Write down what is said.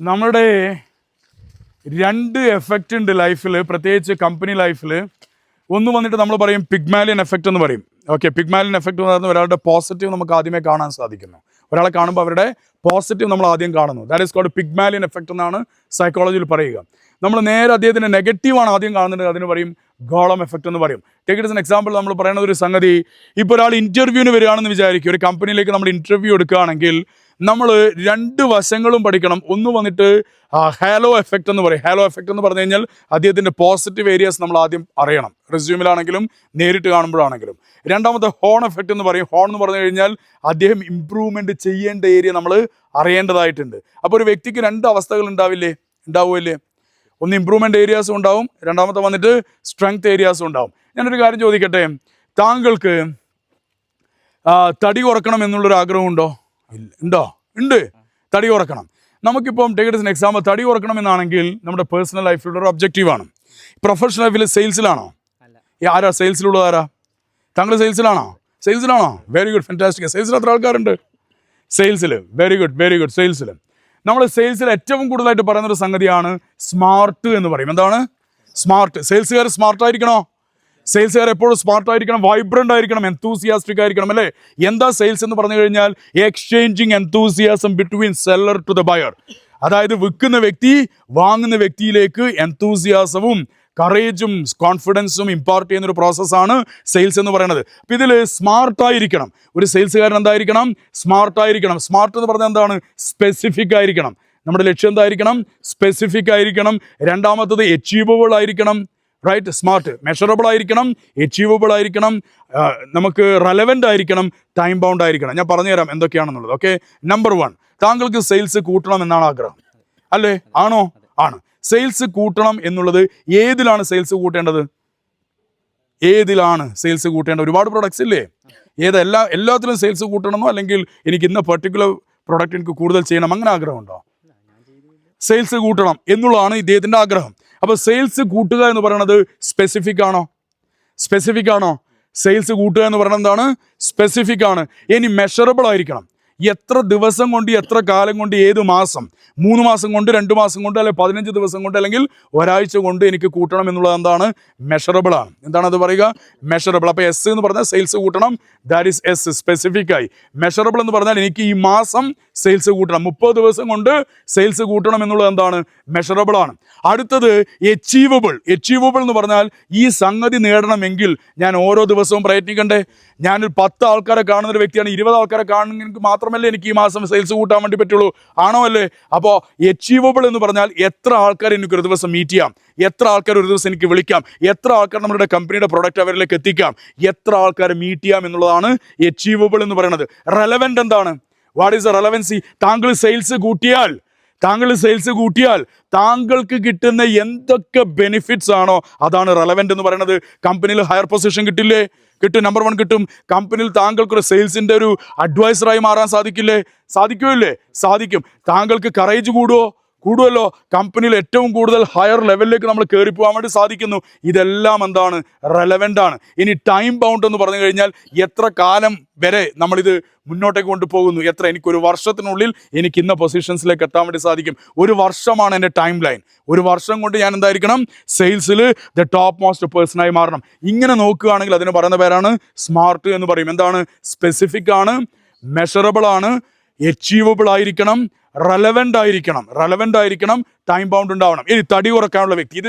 നമ്മുടെ രണ്ട് എഫക്റ്റ് ഉണ്ട് ലൈഫിൽ പ്രത്യേകിച്ച് കമ്പനി ലൈഫിൽ ഒന്ന് വന്നിട്ട് നമ്മൾ പറയും പിഗ്മാലിയൻ എഫക്റ്റ് എന്ന് പറയും. ഓക്കെ പിഗ്മാലിയൻ എഫക്റ്റ് എന്ന് പറയുന്നത് ഒരാളുടെ പോസിറ്റീവ് നമുക്ക് ആദ്യമേ കാണാൻ സാധിക്കുന്നു. ഒരാളെ കാണുമ്പോൾ അവരുടെ പോസിറ്റീവ് നമ്മൾ ആദ്യം കാണുന്നു. That is called Pygmalion effect എന്നാണ് സൈക്കോളജിയിൽ പറയുക. നമ്മൾ നേരെ അദ്ദേഹത്തിന്റെ നെഗറ്റീവാണ് ആദ്യം കാണുന്നത്. അതിന് പറയും ഗോളം എഫക്റ്റ് എന്ന് പറയും. Take it it's an example നമ്മൾ പറയുന്ന ഒരു സംഗതി ഇപ്പോൾ ഒരാൾ ഇന്റർവ്യൂവിന് വരികയാണെന്ന് വിചാരിക്കും. ഒരു കമ്പനിയിലേക്ക് നമ്മൾ ഇന്റർവ്യൂ എടുക്കുകയാണെങ്കിൽ നമ്മൾ രണ്ട് വശങ്ങളും പഠിക്കണം. ഒന്ന് വന്നിട്ട് ഹാലോ എഫക്റ്റ് എന്ന് പറയും. ഹാലോ എഫക്റ്റ് എന്ന് പറഞ്ഞു കഴിഞ്ഞാൽ അദ്ദേഹത്തിന്റെ പോസിറ്റീവ് ഏരിയാസ് നമ്മൾ ആദ്യം അറിയണം. റെസ്യൂമിലാണെങ്കിലും നേരിട്ട് കാണുമ്പോഴാണെങ്കിലും. രണ്ടാമത്തെ ഹോൺ എഫക്റ്റ് എന്ന് പറയും. ഹോൺ എന്ന് പറഞ്ഞു കഴിഞ്ഞാൽ അദ്ദേഹം ഇമ്പ്രൂവ്മെന്റ് ചെയ്യേണ്ട ഏരിയ നമ്മൾ അറിയേണ്ടതായിട്ടുണ്ട്. അപ്പോൾ ഒരു വ്യക്തിക്ക് രണ്ട് അവസ്ഥകൾ ഉണ്ടാവില്ലേ? ഉണ്ടാവുമല്ലേ? ഒന്ന് ഇമ്പ്രൂവ്മെന്റ് ഏരിയാസും ഉണ്ടാവും. രണ്ടാമത്തെ വന്നിട്ട് സ്ട്രെങ്ത് ഏരിയാസും ഉണ്ടാവും. ഞാനൊരു കാര്യം ചോദിക്കട്ടെ? താങ്കൾക്ക് തടി കുറക്കണം എന്നുള്ളൊരു ആഗ്രഹമുണ്ടോ? ഉണ്ടോ ഉണ്ട് തടി കുറക്കണം നമുക്കിപ്പം ടേക്കറ്റ്സിന് എക്സാമ്പിൾ തടി കുറക്കണം എന്നാണെങ്കിൽ നമ്മുടെ പേഴ്സണൽ ലൈഫിലുള്ള ഒരു ഒബ്ജക്റ്റീവാണ് പ്രൊഫഷണൽ ലൈഫിൽ സെയിൽസിലാണോ ഈ ആരാ? സെയിൽസിലുള്ളത് ആരാ? താങ്കൾ സെയിൽസിലാണോ സെയിൽസിലാണോ വെരി ഗുഡ് ഫാന്റാസ്റ്റിക് സെയിൽസിൽ എത്ര ആൾക്കാരുണ്ട്. സെയിൽസിൽ വെരി ഗുഡ് വെരി ഗുഡ് സെയിൽസിൽ നമ്മൾ സെയിൽസിൽ ഏറ്റവും കൂടുതലായിട്ട് പറയുന്ന ഒരു സംഗതിയാണ് സ്മാർട്ട് എന്ന് പറയും. എന്താണ്? Smart സെയിൽസുകാർ smart ആയിരിക്കണോ? സെയിൽസുകാർ എപ്പോഴും സ്മാർട്ട് ആയിരിക്കണം വൈബ്രന്റ് ആയിരിക്കണം എന്തൂസിയാസ്റ്റിക് ആയിരിക്കണം അല്ലേ? എന്താ സെയിൽസ് എന്ന് പറഞ്ഞു കഴിഞ്ഞാൽ exchanging enthusiasm between seller to the buyer അതായത് വിൽക്കുന്ന വ്യക്തി വാങ്ങുന്ന വ്യക്തിയിലേക്ക് എന്തൂസിയാസവും കറേജും കോൺഫിഡൻസും ഇമ്പാർട്ട് ചെയ്യുന്ന ഒരു പ്രോസസ്സാണ് സെയിൽസ് എന്ന് പറയുന്നത്. അപ്പം ഇതിൽ സ്മാർട്ടായിരിക്കണം ഒരു സെയിൽസുകാരൻ എന്തായിരിക്കണം? സ്മാർട്ടായിരിക്കണം സ്മാർട്ട് എന്ന് പറഞ്ഞാൽ എന്താണ്? സ്പെസിഫിക് ആയിരിക്കണം. നമ്മുടെ ലക്ഷ്യം എന്തായിരിക്കണം? സ്പെസിഫിക് ആയിരിക്കണം. രണ്ടാമത്തത് അച്ചീവബിൾ ആയിരിക്കണം. റൈറ്റ് സ്മാർട്ട് മെഷറബിൾ ആയിരിക്കണം അച്ചീവബിൾ ആയിരിക്കണം നമുക്ക് റെലവന്റ് ആയിരിക്കണം ടൈം ബൗണ്ട് ആയിരിക്കണം. ഞാൻ പറഞ്ഞുതരാം എന്തൊക്കെയാണെന്നുള്ളത് ഓക്കെ നമ്പർ വൺ താങ്കൾക്ക് സെയിൽസ് കൂട്ടണം എന്നാണ് ആഗ്രഹം. അല്ലേ? ആണോ? ആണ്. സെയിൽസ് കൂട്ടണം എന്നുള്ളത് ഏതിലാണ് സെയിൽസ് കൂട്ടേണ്ടത്? ഏതിലാണ് സെയിൽസ് കൂട്ടേണ്ടത്? ഒരുപാട് പ്രൊഡക്ട്സ് ഇല്ലേ? ഏതെല്ലാ എല്ലാത്തിലും സെയിൽസ് കൂട്ടണമെന്നോ? അല്ലെങ്കിൽ എനിക്ക് ഇന്ന പെർട്ടിക്കുലർ പ്രൊഡക്റ്റ് എനിക്ക് കൂടുതൽ ചെയ്യണം? അങ്ങനെ ആഗ്രഹമുണ്ടോ? സെയിൽസ് കൂട്ടണം എന്നുള്ളതാണ് ഇദ്ദേഹത്തിന്റെ ആഗ്രഹം. അപ്പോൾ സെയിൽസ് കൂട്ടുക എന്ന് പറയുന്നത് സ്പെസിഫിക് ആണോ? സ്പെസിഫിക് ആണോ? സെയിൽസ് കൂട്ടുക എന്ന് പറയുന്നത് എന്താണ്? സ്പെസിഫിക് ആണ്. ഇനി മെഷറബിൾ ആയിരിക്കണം. എത്ര ദിവസം കൊണ്ട് എത്ര കാലം കൊണ്ട് ഏത് മാസം? മൂന്ന് മാസം കൊണ്ട് രണ്ട് മാസം കൊണ്ട് അല്ലെങ്കിൽ പതിനഞ്ച് ദിവസം കൊണ്ട് അല്ലെങ്കിൽ ഒരാഴ്ച കൊണ്ട് എനിക്ക് കൂട്ടണം എന്നുള്ളത് എന്താണ്? മെഷറബിൾ ആണ്. എന്താണ് അത് പറയുക? മെഷറബിൾ അപ്പോൾ എസ് എന്ന് പറഞ്ഞാൽ സെയിൽസ് കൂട്ടണം. ദാറ്റ് ഈസ് എസ് സ്പെസിഫിക് ആയി. മെഷറബിൾ എന്ന് പറഞ്ഞാൽ എനിക്ക് ഈ മാസം സെയിൽസ് കൂട്ടണം. മുപ്പത് ദിവസം കൊണ്ട് സെയിൽസ് കൂട്ടണം എന്നുള്ളത് എന്താണ്? മെഷറബിൾ ആണ്. അടുത്തത് എച്ചീവബിൾ എച്ചീവബിൾ എന്ന് പറഞ്ഞാൽ ഈ സംഗതി നേടണമെങ്കിൽ ഞാൻ ഓരോ ദിവസവും പ്രയത്നിക്കണ്ടേ? ഞാനൊരു പത്ത് ആൾക്കാരെ കാണുന്ന ഒരു വ്യക്തിയാണ്. ഇരുപത് ആൾക്കാരെ കാണുന്നെങ്കിൽ മാത്രമല്ലേ എനിക്ക് ഈ മാസം സെയിൽസ് കൂട്ടാൻ വേണ്ടി പറ്റുള്ളൂ? ആണോ അല്ലേ? അപ്പോൾ അച്ചീവബിൾ എന്ന് പറഞ്ഞാൽ എത്ര ആൾക്കാർ എനിക്ക് ഒരു ദിവസം മീറ്റ് ചെയ്യാം? എത്ര ആൾക്കാർ ഒരു ദിവസം എനിക്ക് വിളിക്കാം? എത്ര ആൾക്കാർ നമ്മുടെ കമ്പനിയുടെ പ്രൊഡക്റ്റ് അവരിലേക്ക് എത്തിക്കാം? എത്ര ആൾക്കാരെ മീറ്റ് ചെയ്യാം എന്നുള്ളതാണ് അച്ചീവബിൾ എന്ന് പറയുന്നത്. റെലവെന്റ് എന്താണ്? വാട്ട് ഈസ് റെലവൻസി താങ്കൾ സെയിൽസ് കൂട്ടിയാൽ താങ്കൾ സെയിൽസ് കൂട്ടിയാൽ താങ്കൾക്ക് കിട്ടുന്ന എന്തൊക്കെ ബെനിഫിറ്റ്സ് ആണോ അതാണ് റെലവെന്റ് എന്ന് പറയുന്നത്. കമ്പനിയിൽ ഹയർ പൊസിഷൻ കിട്ടില്ലേ? കിട്ടും നമ്പർ വൺ കിട്ടും. കമ്പനിയിൽ താങ്കൾക്കൊരു സെയിൽസിന്റെ ഒരു അഡ്വൈസറായി മാറാൻ സാധിക്കില്ലേ? സാധിക്കുമല്ലേ സാധിക്കും. താങ്കൾക്ക് കറേജ് കൂടുമോ കൂടുമല്ലോ കമ്പനിയിൽ ഏറ്റവും കൂടുതൽ ഹയർ ലെവലിലേക്ക് നമ്മൾ കയറി പോകാൻ വേണ്ടി സാധിക്കുന്നു. ഇതെല്ലാം എന്താണ്? റെലവെന്റ് ആണ്. ഇനി ടൈം ബൗണ്ട് എന്ന് പറഞ്ഞു കഴിഞ്ഞാൽ എത്ര കാലം വരെ നമ്മളിത് മുന്നോട്ടേക്ക് കൊണ്ടുപോകുന്നു? എത്ര? എനിക്കൊരു വർഷത്തിനുള്ളിൽ എനിക്ക് ഇന്ന പൊസിഷൻസിലേക്ക് എത്താൻ വേണ്ടി സാധിക്കും. ഒരു വർഷമാണ് എന്റെ ടൈം ലൈൻ ഒരു വർഷം കൊണ്ട് ഞാൻ എന്തായിരിക്കണം? സെയിൽസിൽ ദ ടോപ്പ് മോസ്റ്റ് പേഴ്സണായി മാറണം. ഇങ്ങനെ നോക്കുകയാണെങ്കിൽ അതിന് പറയുന്ന പേരാണ് സ്മാർട്ട് എന്ന് പറയും. എന്താണ്? സ്പെസിഫിക് ആണ് മെഷറബിൾ ആണ് അച്ചീവബിൾ ആയിരിക്കണം റെലവെന്റ് ആയിരിക്കണം. റെലവെന്റ് ആയിരിക്കണം. ടൈം ബൗണ്ട് ഉണ്ടാവണം. ഇനി തടി കുറക്കാനുള്ള വ്യക്തി. ഇത്